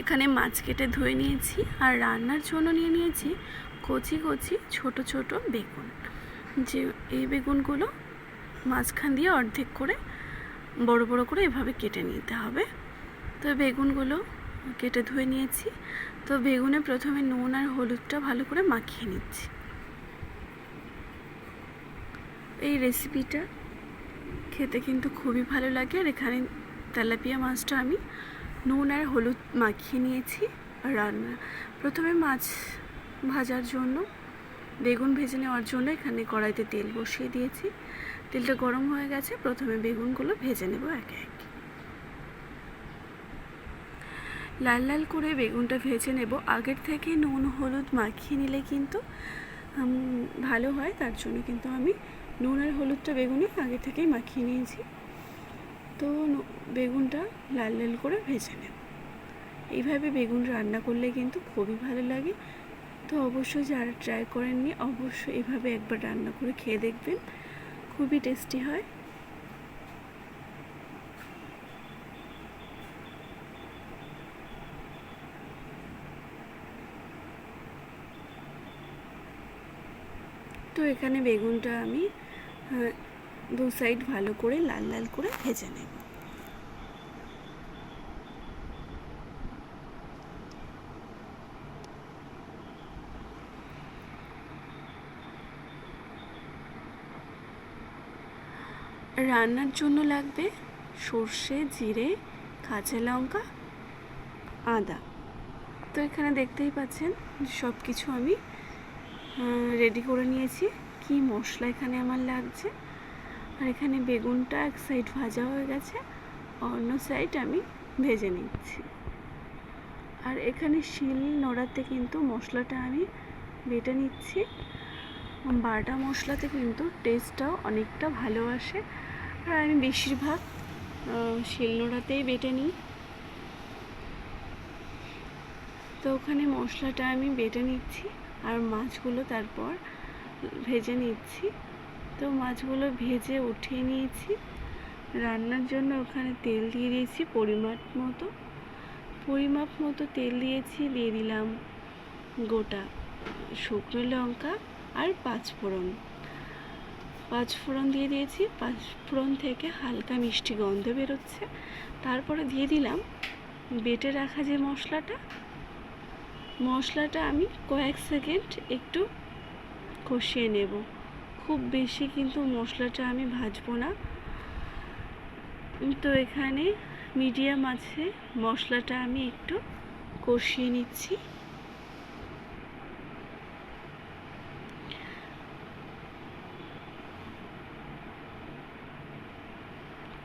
এখানে মাছ কেটে ধুয়ে নিয়েছি আর রান্নার জন্য নিয়ে নিয়েছি কচি কচি ছোট ছোট বেগুন। যে এই বেগুনগুলো মাঝখান দিয়ে অর্ধেক করে বড় বড় করে এভাবে কেটে নিতে হবে। তো বেগুনগুলো কেটে ধুয়ে নিয়েছি। তো বেগুনে প্রথমে নুন আর হলুদটা ভালো করে মাখিয়ে নিচ্ছি। এই রেসিপিটা খেতে কিন্তু খুবই ভালো লাগে আর এখানে তেলাপিয়া মাছটা আমি নুন আর হলুদ মাখিয়ে নিয়েছি রান্না। প্রথমে মাছ ভাজার জন্য, বেগুন ভেজে নেওয়ার জন্য এখানে কড়াইতে তেল বসিয়ে দিয়েছি। তেলটা গরম হয়ে গেছে, প্রথমে বেগুনগুলো ভেজে নেব একে একে। লাল লাল করে বেগুনটা ভেজে নেব। আগের থেকে নুন, হলুদ মাখিয়ে নিলে কিন্তু ভালো হয়। তার জন্য কিন্তু আমি নুন আর হলুদটা বেগুনে আগে থেকেই মাখিয়ে নিয়েছি। তো বেগুনটা লাল লাল করে ভেজে নেব। এইভাবে বেগুন রান্না করলে কিন্তু খুবই ভালো লাগে। তো অবশ্যই যারা ট্রাই করেননি অবশ্যই এভাবে একবার রান্না করে খেয়ে দেখবেন। খুবই টেস্টি হয়। তো এখানে বেগুনটা আমি আহ, দু সাইড ভালো করে লাল লাল করে ভেজে নেব। রান্নার জন্য লাগবে সর্ষে, জিরে, কাঁচা লঙ্কা, আদা। তো এখানে দেখতেই পাচ্ছেন সব কিছু আমি রেডি করে নিয়েছি। কি মশলা এখানে আমার লাগছে? আর এখানে বেগুনটা এক সাইড ভাজা হয়ে গেছে অন্য সাইড আমি ভেজে নিচ্ছি। আর এখানে শিল নোড়াতে কিন্তু মশলাটা আমি বেটে নিচ্ছি। বাটা মশলাতে কিন্তু টেস্টটাও অনেকটা ভালো আসে। আর আমি বেশিরভাগ আহ, শিলনোড়াতেই বেটে নিই। তো ওখানে মশলাটা আমি বেটে নিচ্ছি আর মাছগুলো তারপর ভেজে নিচ্ছি। তো মাছগুলো ভেজে উঠিয়ে নিয়েছি। রান্নার জন্য ওখানে তেল দিয়ে দিয়েছি পরিমাপ মতো। পরিমাপ মতো তেল দিয়েছি, দিয়ে দিলাম গোটা শুকনো লঙ্কা আর পাঁচফোড়ন পাঁচফোড়ন দিয়ে দিয়েছি পাঁচফোড়ন থেকে হালকা মিষ্টি গন্ধ বেরোচ্ছে। তারপরে দিয়ে দিলাম বেটে রাখা যে মশলাটা মশলাটা আমি কয়েক সেকেন্ড একটু কষিয়ে নেব। খুব বেশি কিন্তু মশলাটা আমি ভাজবো না। তো এখানে মিডিয়াম আছে, মশলাটা আমি একটু কষিয়ে নিচ্ছি।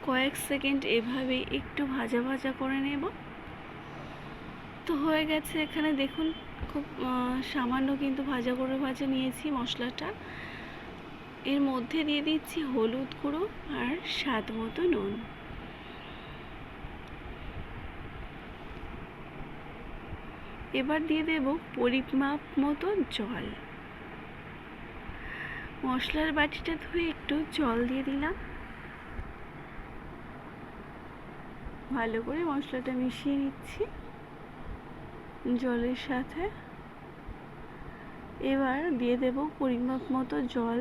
কয়েক সেকেন্ড এভাবে একটু ভাজা ভাজা করে নেব। তো হয়ে গেছে এখানে দেখুন, খুব সামান্য কিন্তু ভাজা করে ভাজা নিয়েছি মশলাটা। এর মধ্যে দিয়ে দিচ্ছি হলুদ গুঁড়ো আর স্বাদ মতো নুন। এবার দিয়ে দেব পরিমাপ মতো জল। মশলার বাটিটা ধুয়ে একটু জল দিয়ে দিলাম। ভালো করে মশলাটা মিশিয়ে নিচ্ছি জলের সাথে। এবার দিয়ে দেব পরিমাপ মতো জল।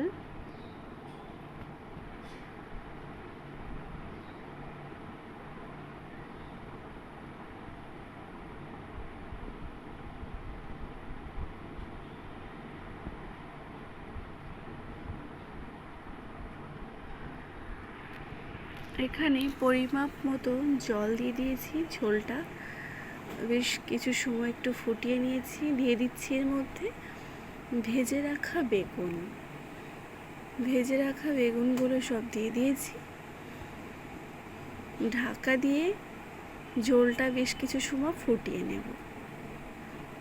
এখানে পরিমাপ মতো জল দিয়ে দিয়েছি, ঝোলটা। বেশ কিছু সময় একটু ফুটিয়ে নিয়েছি, দিয়ে দিচ্ছি এর মধ্যে ভেজে রাখা বেগুন। ভেজে রাখা বেগুনগুলো সব দিয়ে দিয়েছি। ঢাকা দিয়ে ঝোলটা বেশ কিছু সময় ফুটিয়ে নেব।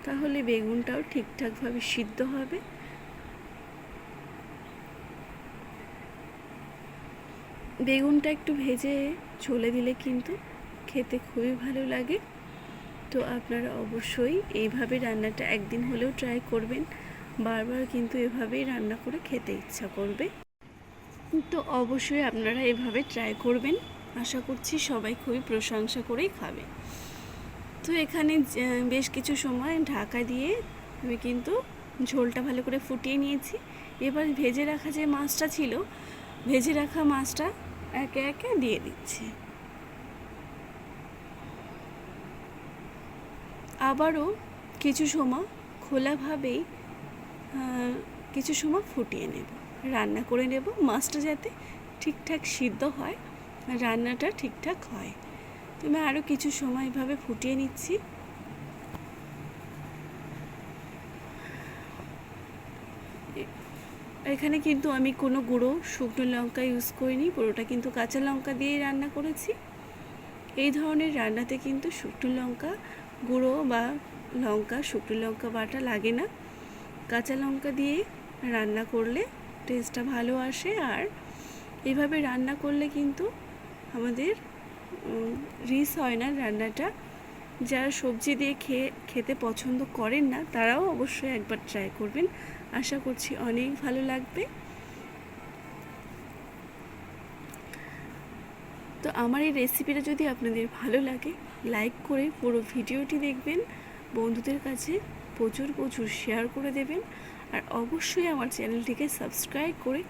তাহলে বেগুনটাও ঠিকঠাকভাবে সিদ্ধ হবে। বেগুনটা একটু ভেজে ঝোলে দিলে কিন্তু খেতে খুবই ভালো লাগে। তো আপনারা অবশ্যই এইভাবে রান্নাটা একদিন হলেও ট্রাই করবেন। বারবার কিন্তু এভাবেই রান্না করে খেতে ইচ্ছা করবে। তো অবশ্যই আপনারা এভাবে ট্রাই করবেন। আশা করছি সবাই খুবই প্রশংসা করেই খাবে। তো এখানে বেশ কিছু সময় ঢাকা দিয়ে আমি কিন্তু ঝোলটা ভালো করে ফুটিয়ে নিয়েছি। এবার ভেজে রাখা যে মাছটা ছিল, ভেজে রাখা মাছটা একে একে দিয়ে দিচ্ছি। আবারও কিছু সময় খোলাভাবেই কিছু সময় ফুটিয়ে নেব। রান্না করে নেব। মাছটা যাতে ঠিকঠাক সিদ্ধ হয়, রান্নাটা ঠিকঠাক হয়। আমি আরও কিছু সময় এভাবে ফুটিয়ে নিচ্ছি। এখানে কিন্তু আমি কোনো গুঁড়ো শুকনো লঙ্কা ইউজ করিনি, পুরোটা কিন্তু কাঁচা লঙ্কা দিয়েই রান্না করেছি। এই ধরনের রান্নাতে কিন্তু শুকনো লঙ্কা গুঁড়ো বা লঙ্কা, শুকনো লঙ্কা বাটা লাগে না। কাঁচা লঙ্কা দিয়ে রান্না করলে টেস্টটা ভালো আসে আর এভাবে রান্না করলে কিন্তু আমাদের রিস হয় না রান্নাটা। যারা সবজি দিয়ে খেয়ে, খেতে পছন্দ করেন না, তারাও অবশ্যই একবার ট্রাই করবেন। আশা করছি অনেক ভালো লাগবে। তো আমার এই রেসিপিটা যদি আপনাদের ভালো লাগে লাইক করে পুরো ভিডিওটি দেখবেন, বন্ধুদের কাছে প্রচুর প্রচুর শেয়ার করে দেবেন, আর অবশ্যই আমার চ্যানেলটিকে সাবস্ক্রাইব করে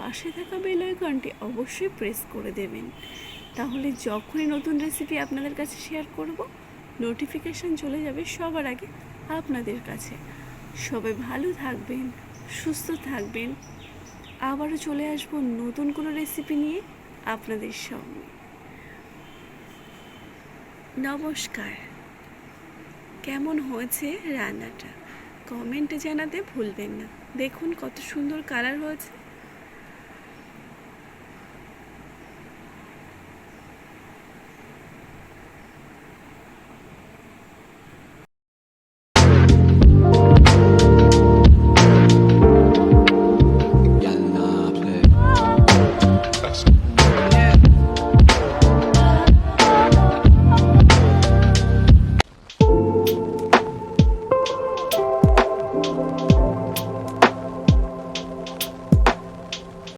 পাশে থাকা বেল আইকনটি অবশ্যই প্রেস করে দেবেন। তাহলে যখনই নতুন রেসিপি আপনাদের কাছে শেয়ার করব নোটিফিকেশান চলে যাবে সবার আগে আপনাদের কাছে। সবাই ভালো থাকবেন, সুস্থ থাকবেন। আবারও চলে আসব নতুন কোনো রেসিপি নিয়ে আপনাদের সঙ্গে নমস্কার। কেমন হয়েছে রান্নাটা? কমেন্টে জানাতে ভুলবেন না। দেখুন কত সুন্দর কালার হয়েছে।